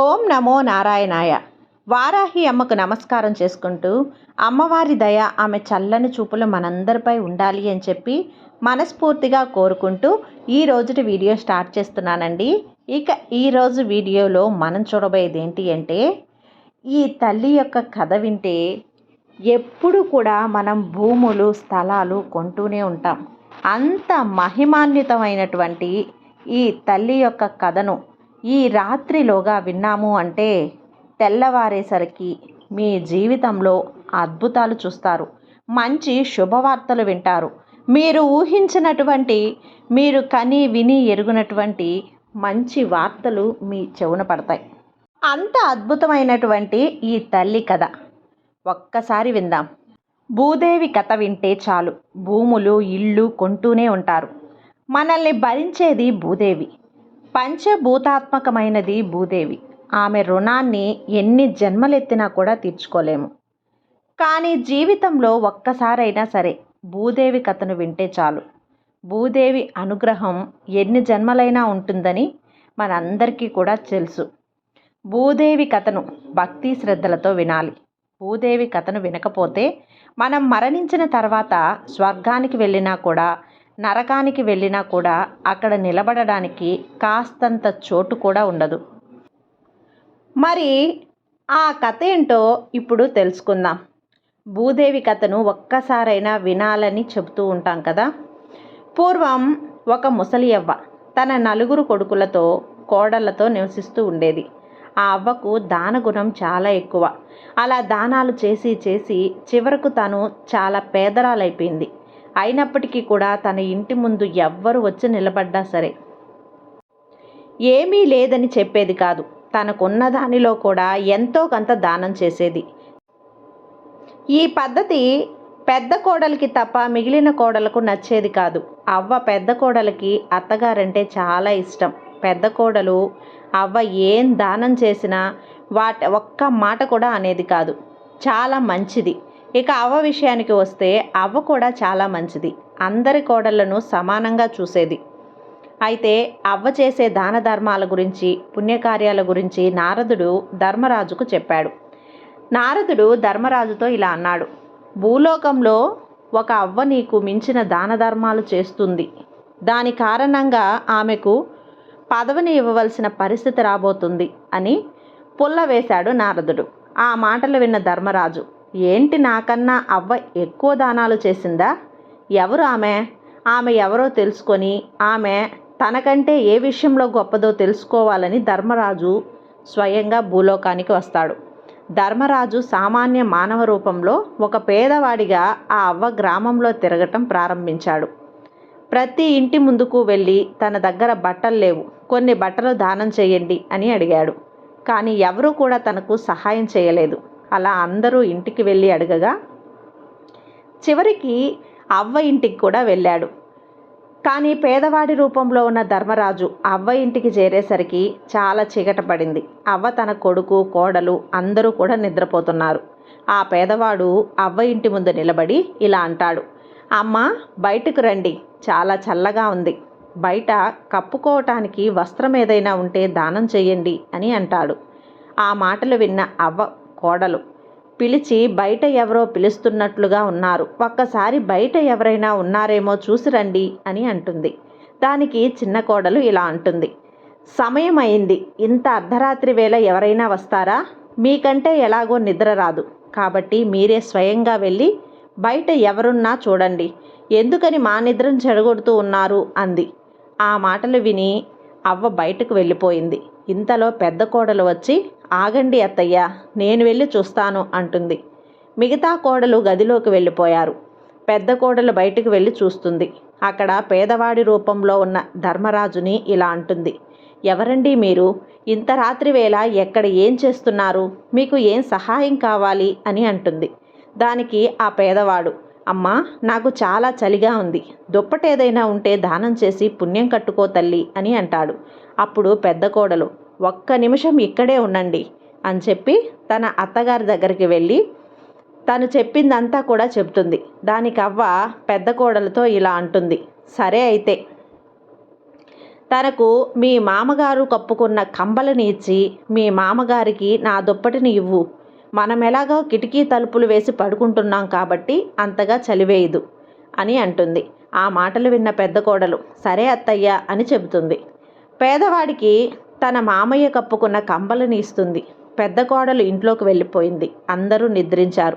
ఓం నమో నారాయణాయ. వారాహి అమ్మకు నమస్కారం చేసుకుంటూ అమ్మవారి దయ ఆమె చల్లని చూపులు మనందరిపై ఉండాలి అని చెప్పి మనస్ఫూర్తిగా కోరుకుంటూ ఈ రోజుటి వీడియో స్టార్ట్ చేస్తున్నానండి. ఇక ఈరోజు వీడియోలో మనం చూడబోయేది ఏంటి అంటే ఈ తల్లి యొక్క కథ వింటే ఎప్పుడు కూడా మనం భూములు స్థలాలు కొంటూనే ఉంటాం. అంత మహిమాన్వితమైనటువంటి ఈ తల్లి యొక్క కథను ఈ రాత్రిలోగా విన్నాము అంటే తెల్లవారేసరికి మీ జీవితంలో అద్భుతాలు చూస్తారు. మంచి శుభవార్తలు వింటారు. మీరు ఊహించినటువంటి మీరు కని విని ఎరుగునటువంటి మంచి వార్తలు మీ చెవున పడతాయి. అంత అద్భుతమైనటువంటి ఈ తల్లి కథ. ఒక్కసారి విందాం. భూదేవి కథ వింటే చాలు. భూములు ఇళ్ళు కొంటూనే ఉంటారు. మనల్ని భరించేది భూదేవి. పంచభూతాత్మకమైనది భూదేవి. ఆమె రుణాన్ని ఎన్ని జన్మలెత్తినా కూడా తీర్చుకోలేము. కానీ జీవితంలో ఒక్కసారైనా సరే భూదేవి కథను వింటే చాలు. భూదేవి అనుగ్రహం ఎన్ని జన్మలైనా ఉంటుందని మనందరికీ కూడా తెలుసు. భూదేవి కథను భక్తి శ్రద్ధలతో వినాలి. భూదేవి కథను వినకపోతే మనం మరణించిన తర్వాత స్వర్గానికి వెళ్ళినా కూడా నరకానికి వెళ్ళినా కూడా అక్కడ నిలబడడానికి కాస్తంత చోటు కూడా ఉండదు. మరి ఆ కథ ఏంటో ఇప్పుడు తెలుసుకుందాం. భూదేవి కథను ఒక్కసారైనా వినాలని చెబుతూ ఉంటాం కదా. పూర్వం ఒక ముసలి అవ్వ తన నలుగురు కొడుకులతో కోడళ్ళతో నివసిస్తూ ఉండేది. ఆ అవ్వకు దానగుణం చాలా ఎక్కువ. అలా దానాలు చేసి చేసి చివరకు తను చాలా పేదరాలైపోయింది. అయినప్పటికీ కూడా తన ఇంటి ముందు ఎవ్వరు వచ్చి నిలబడ్డా సరే. ఏమీ లేదని చెప్పేది కాదు. తనకున్న దానిలో కూడా ఎంతో కొంత దానం చేసేది. ఈ పద్ధతి పెద్ద కోడలికి తప్ప మిగిలిన కోడలకు నచ్చేది కాదు. అవ్వ పెద్ద కోడలికి అత్తగారంటే చాలా ఇష్టం. పెద్ద కోడలు అవ్వ ఏం దానం చేసినా వాటి ఒక్క మాట కూడా అనేది కాదు. చాలా మంచిది. ఇక అవ్వ విషయానికి వస్తే అవ్వ కూడా చాలా మంచిది. అందరి కోడళ్ళను సమానంగా చూసేది. అయితే అవ్వ చేసే దాన ధర్మాల గురించి పుణ్యకార్యాల గురించి నారదుడు ధర్మరాజుకు చెప్పాడు. నారదుడు ధర్మరాజుతో ఇలా అన్నాడు. భూలోకంలో ఒక అవ్వ నీకు మించిన దాన ధర్మాలు చేస్తుంది. దాని కారణంగా ఆమెకు పదవిని ఇవ్వవలసిన పరిస్థితి రాబోతుంది అని పుల్ల వేశాడు నారదుడు. ఆ మాటలు విన్న ధర్మరాజు ఏంటి నాకన్నా అవ్వ ఎక్కువ దానాలు చేసిందా? ఎవరు ఆమె? ఆమె ఎవరో తెలుసుకొని ఆమె తనకంటే ఏ విషయంలో గొప్పదో తెలుసుకోవాలని ధర్మరాజు స్వయంగా భూలోకానికి వస్తాడు. ధర్మరాజు సామాన్య మానవ రూపంలో ఒక పేదవాడిగా ఆ అవ్వ గ్రామంలో తిరగటం ప్రారంభించాడు. ప్రతి ఇంటి ముందుకు వెళ్ళి తన దగ్గర బట్టలు లేవు. కొన్ని బట్టలు దానం చేయండి అని అడిగాడు. కానీ ఎవరూ కూడా తనకు సహాయం చేయలేదు. అలా అందరూ ఇంటికి వెళ్ళి అడగగా చివరికి అవ్వ ఇంటికి కూడా వెళ్ళాడు. కానీ పేదవాడి రూపంలో ఉన్న ధర్మరాజు అవ్వ ఇంటికి చేరేసరికి చాలా చీకట పడింది. అవ్వ తన కొడుకు కోడలు అందరూ కూడా నిద్రపోతున్నారు. ఆ పేదవాడు అవ్వ ఇంటి ముందు నిలబడి ఇలా అంటాడు అమ్మ బయటకు రండి. చాలా చల్లగా ఉంది. బయట కప్పుకోవటానికి వస్త్రం ఏదైనా ఉంటే దానం చేయండి అని అంటాడు. ఆ మాటలు విన్న అవ్వ కోడలు. పిలిచి బయట ఎవరో పిలుస్తున్నట్లుగా ఉన్నారు. ఒక్కసారి బయట ఎవరైనా ఉన్నారేమో చూసి రండి అని అంటుంది. దానికి చిన్న కోడలు ఇలా అంటుంది. సమయం అయింది ఇంత అర్ధరాత్రి వేళ ఎవరైనా వస్తారా? మీకంటే ఎలాగో నిద్ర రాదు. కాబట్టి మీరే స్వయంగా వెళ్ళి బయట ఎవరున్నా చూడండి. ఎందుకని మా నిద్రను చెడగొడుతూ ఉన్నారు? అంది. ఆ మాటలు విని అవ్వ బయటకు వెళ్ళిపోయింది. ఇంతలో పెద్ద కోడలు వచ్చి ఆగండి అత్తయ్య నేను వెళ్ళి చూస్తాను అంటుంది. మిగతా కోడలు గదిలోకి వెళ్ళిపోయారు. పెద్ద కోడలు బయటకు వెళ్ళి చూస్తుంది. అక్కడ పేదవాడి రూపంలో ఉన్న ధర్మరాజుని ఇలా అంటుంది. ఎవరండి మీరు? ఇంత రాత్రి వేళ ఎక్కడ ఏం చేస్తున్నారు? మీకు ఏం సహాయం కావాలి అని అంటుంది. దానికి ఆ పేదవాడు అమ్మా నాకు చాలా చలిగా ఉంది. దుప్పటేదైనా ఉంటే దానం చేసి పుణ్యం కట్టుకో తల్లి అని అంటాడు. అప్పుడు పెద్ద కోడలు ఒక్క నిమిషం ఇక్కడే ఉండండి అని చెప్పి తన అత్తగారి దగ్గరికి వెళ్ళి తను చెప్పిందంతా కూడా చెప్తుంది దానికి అవ్వ పెద్ద కోడలతో ఇలా అంటుంది. సరే అయితే. తనకు మీ మామగారు కప్పుకున్న కంబలని ఇచ్చి మీ మామగారికి నా దుప్పటిని ఇవ్వు. మనం ఎలాగో కిటికీ తలుపులు వేసి పడుకుంటున్నాం కాబట్టి అంతగా చలివేయదు అని అంటుంది. ఆ మాటలు విన్న పెద్ద కోడలు సరే అత్తయ్య అని చెబుతుంది. పేదవాడికి తన మామయ్య కప్పుకున్న కంబలని ఇస్తుంది. పెద్ద కోడలు ఇంట్లోకి వెళ్ళిపోయింది. అందరూ నిద్రించారు.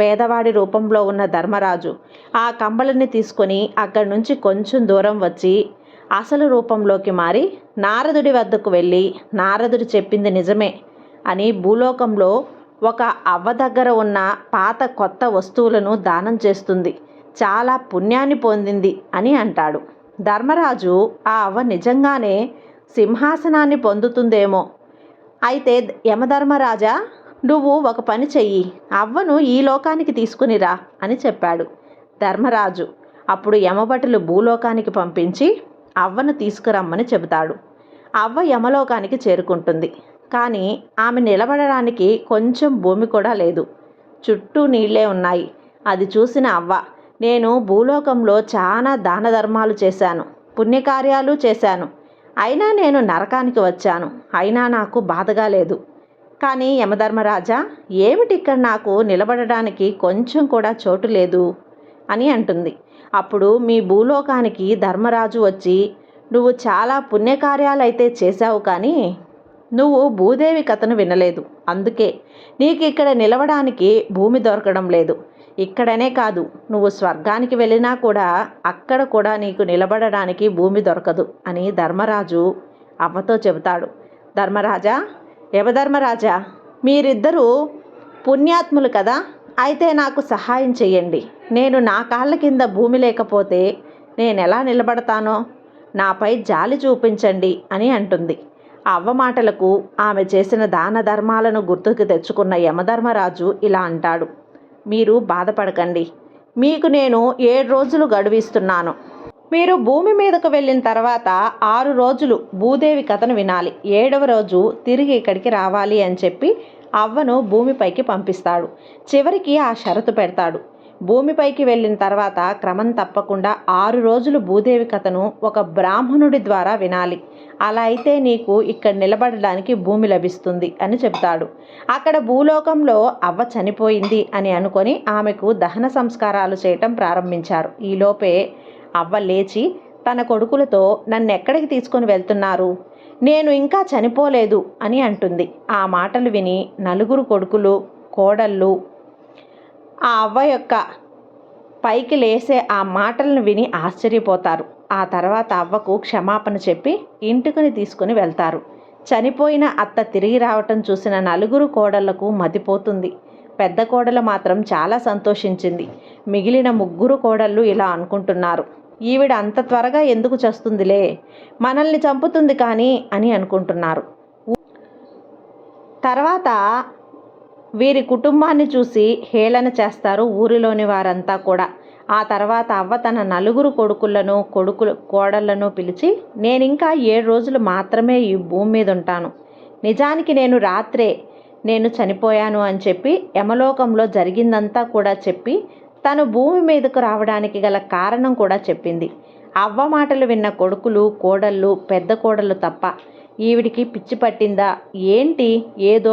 పేదవాడి రూపంలో ఉన్న ధర్మరాజు ఆ కంబలని తీసుకొని అక్కడి నుంచి కొంచెం దూరం వచ్చి అసలు రూపంలోకి మారి నారదుడి వద్దకు వెళ్ళి నారదుడు చెప్పింది నిజమే అని భూలోకంలో ఒక అవ్వ దగ్గర ఉన్న పాత కొత్త వస్తువులను దానం చేస్తుంది. చాలా పుణ్యాన్ని పొందింది అని అంటాడు. ధర్మరాజు ఆ అవ్వ నిజంగానే సింహాసనాన్ని పొందుతుందేమో. అయితే యమధర్మరాజా నువ్వు ఒక పని చెయ్యి అవ్వను ఈ లోకానికి తీసుకునిరా అని చెప్పాడు ధర్మరాజు. అప్పుడు యమభటులు భూలోకానికి పంపించి అవ్వను తీసుకురమ్మని చెబుతాడు. అవ్వ యమలోకానికి చేరుకుంటుంది. కానీ ఆమె నిలబడడానికి కొంచెం భూమి కూడా లేదు. చుట్టూ నీళ్ళే ఉన్నాయి. అది చూసిన అవ్వ నేను భూలోకంలో చాలా దాన ధర్మాలు చేశాను పుణ్యకార్యాలు చేశాను. అయినా నేను నరకానికి వచ్చాను. అయినా నాకు బాధగా లేదు. కానీ యమధర్మరాజా ఏమిటి ఇక్కడ నాకు నిలబడడానికి కొంచెం కూడా చోటు లేదు? అని అంటుంది. అప్పుడు మీ భూలోకానికి ధర్మరాజు వచ్చి నువ్వు చాలా పుణ్యకార్యాలైతే చేశావు కానీ నువ్వు భూదేవి కథను వినలేదు. అందుకే నీకు ఇక్కడ నిలవడానికి భూమి దొరకడం లేదు. ఇక్కడనే కాదు. నువ్వు స్వర్గానికి వెళ్ళినా కూడా అక్కడ కూడా నీకు నిలబడడానికి భూమి దొరకదు అని ధర్మరాజు అవ్వతో చెబుతాడు. ధర్మరాజా యవధర్మరాజా మీరిద్దరూ పుణ్యాత్ములు కదా? అయితే నాకు సహాయం చేయండి నేను నా కాళ్ళ కింద భూమి లేకపోతే నేను ఎలా నిలబడతానో? నాపై జాలి చూపించండి అని అంటుంది. అవ్వ మాటలకు ఆమె చేసిన దాన ధర్మాలను గుర్తుకు తెచ్చుకున్న యమధర్మరాజు ఇలా అంటాడు. మీరు బాధపడకండి. మీకు నేను ఏడు రోజులు గడువిస్తున్నాను. మీరు భూమి మీదకు వెళ్ళిన తర్వాత ఆరు రోజులు భూదేవి కథను వినాలి. ఏడవ రోజు తిరిగి ఇక్కడికి రావాలి అని చెప్పి అవ్వను భూమిపైకి పంపిస్తాడు. చివరికి ఆ షరతు పెడతాడు. భూమిపైకి వెళ్ళిన తర్వాత క్రమం తప్పకుండా ఆరు రోజులు భూదేవి కథను ఒక బ్రాహ్మణుడి ద్వారా వినాలి. అలా అయితే నీకు ఇక్కడ నిలబడడానికి భూమి లభిస్తుంది అని చెబుతాడు. అక్కడ భూలోకంలో అవ్వ చనిపోయింది అని అనుకొని ఆమెకు దహన సంస్కారాలు చేయటం ప్రారంభించారు. ఈలోపే అవ్వ లేచి తన కొడుకులతో నన్ను ఎక్కడికి తీసుకొని వెళ్తున్నారు? నేను ఇంకా చనిపోలేదు అని అంటుంది. ఆ మాటలు విని నలుగురు కొడుకులు కోడళ్ళు ఆ అవ్వ యొక్క పైకి లేసే ఆ మాటలను విని ఆశ్చర్యపోతారు. ఆ తర్వాత అవ్వకు క్షమాపణ చెప్పి ఇంటికొని తీసుకుని వెళ్తారు. చనిపోయిన అత్త తిరిగి రావటం చూసిన నలుగురు కోడళ్ళకు మతిపోతుంది. పెద్ద కోడలు మాత్రం చాలా సంతోషించింది. మిగిలిన ముగ్గురు కోడళ్ళు ఇలా అనుకుంటున్నారు. ఈవిడ అంత త్వరగా ఎందుకు చస్తుందిలే? మనల్ని చంపుతుంది కానీ అని అనుకుంటున్నారు. తర్వాత వీరి కుటుంబాన్ని చూసి హేళన చేస్తారు ఊరిలోని వారంతా కూడా. ఆ తర్వాత అవ్వ తన నలుగురు కొడుకులను కొడుకులు కోడళ్ళను పిలిచి నేను ఇంకా ఏడు రోజులు మాత్రమే ఈ భూమి మీద ఉంటాను నిజానికి నేను రాత్రే నేను చనిపోయాను అని చెప్పి యమలోకంలో జరిగిందంతా కూడా చెప్పి తను భూమి మీదకు రావడానికి గల కారణం కూడా చెప్పింది. అవ్వ మాటలు విన్న కొడుకులు కోడళ్ళు పెద్ద కోడళ్ళు తప్ప ఈవిడికి పిచ్చి పట్టిందా? ఏంటి? ఏదో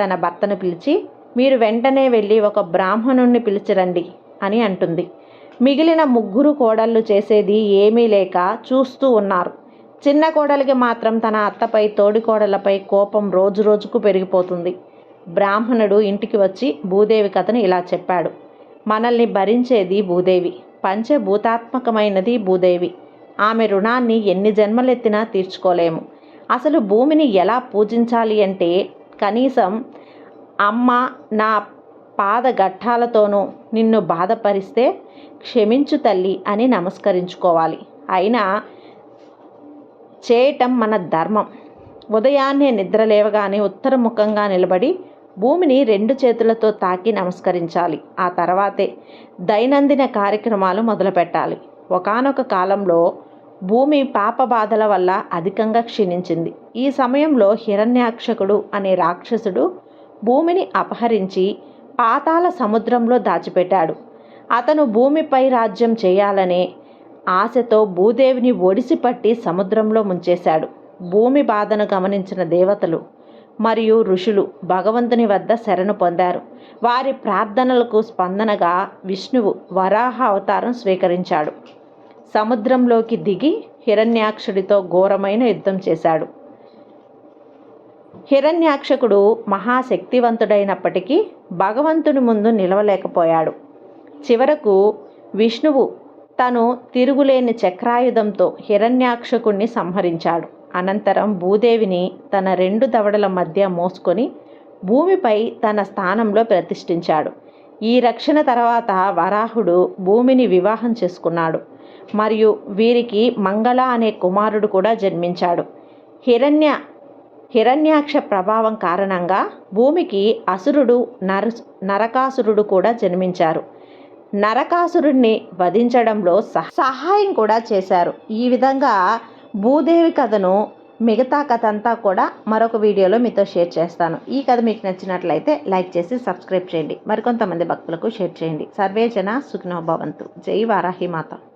తన భర్తను పిలిచి మీరు వెంటనే వెళ్ళి ఒక బ్రాహ్మణుణ్ణి పిలిచిరండి అని అంటుంది. మిగిలిన ముగ్గురు కోడళ్ళు చేసేది ఏమీ లేక చూస్తూ ఉన్నారు. చిన్న కోడలికి మాత్రం తన అత్తపై తోడి కోడలపై కోపం రోజు రోజుకు పెరిగిపోతుంది. బ్రాహ్మణుడు ఇంటికి వచ్చి భూదేవి కథను ఇలా చెప్పాడు. మనల్ని భరించేది భూదేవి పంచభూతాత్మకమైనది భూదేవి. ఆమె రుణాన్ని ఎన్ని జన్మలెత్తినా తీర్చుకోలేము. అసలు భూమిని ఎలా పూజించాలి అంటే కనీసం అమ్మ నా పాదఘట్టాలతోనూ నిన్ను బాధపరిస్తే క్షమించు తల్లి అని నమస్కరించుకోవాలి. అయినా చేయటం మన ధర్మం. ఉదయాన్నే నిద్ర లేవగానే ఉత్తరముఖంగా నిలబడి భూమిని రెండు చేతులతో తాకి నమస్కరించాలి. ఆ తర్వాతే దైనందిన కార్యక్రమాలు మొదలుపెట్టాలి. ఒకానొక కాలంలో భూమి పాప బాధల వల్ల అధికంగా క్షీణించింది. ఈ సమయంలో హిరణ్యాక్షకుడు అనే రాక్షసుడు భూమిని అపహరించి పాతాల సముద్రంలో దాచిపెట్టాడు. అతను భూమిపై రాజ్యం చేయాలనే ఆశతో భూదేవిని ఒడిసిపట్టి సముద్రంలో ముంచేశాడు. భూమి బాధను గమనించిన దేవతలు మరియు ఋషులు భగవంతుని వద్ద శరణు పొందారు. వారి ప్రార్థనలకు స్పందనగా విష్ణువు వరాహ అవతారం స్వీకరించాడు. సముద్రంలోకి దిగి హిరణ్యాక్షుడితో ఘోరమైన యుద్ధం చేశాడు. హిరణ్యాక్షకుడు మహాశక్తివంతుడైనప్పటికీ భగవంతుని ముందు నిలవలేకపోయాడు. చివరకు విష్ణువు తను తిరుగులేని చక్రాయుధంతో హిరణ్యాక్షకుణ్ణి సంహరించాడు. అనంతరం భూదేవిని తన రెండు దవడల మధ్య మోసుకొని భూమిపై తన స్థానంలో ప్రతిష్ఠించాడు. ఈ రక్షణ తర్వాత వరాహుడు భూమిని వివాహం చేసుకున్నాడు. మరియు వీరికి మంగళ అనే కుమారుడు కూడా జన్మించాడు. హిరణ్య హిరణ్యాక్ష ప్రభావం కారణంగా భూమికి అసురుడు నర నరకాసురుడు కూడా జన్మించారు. నరకాసురుడిని వధించడంలో సహ- సహాయం కూడా చేశారు. ఈ విధంగా భూదేవి కథను మిగతా కథ అంతా కూడా మరొక వీడియోలో మీతో షేర్ చేస్తాను. ఈ కథ మీకు నచ్చినట్లయితే లైక్ చేసి సబ్స్క్రైబ్ చేయండి. మరికొంతమంది భక్తులకు షేర్ చేయండి. సర్వే జన భవంతు. జై వారాహి మాత.